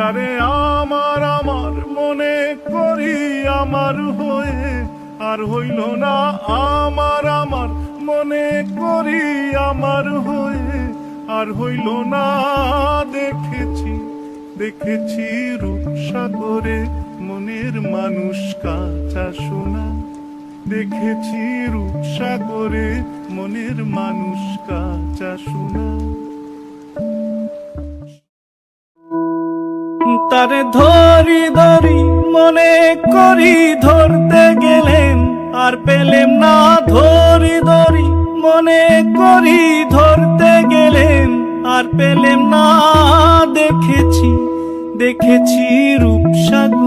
তারে আমার আমার মনে করি আমার হয়ে আর হইল না। আমার আমার মনে করি আমার হয়ে আর হইল না। দেখেছি দেখেছি রূপসাগরে মনের মানুষ কাঁচা সোনা। দেখেছি রূপসাগরে মনের মানুষ কাঁচা তারে ধরি ধরি, মনে করি ধরতে গেলেন। আর পেলেম না ধরি ধরি, মনে করি ধরতে গেলেন। আর পেলেম না দেখেছি দেখেছি রূপসাগরে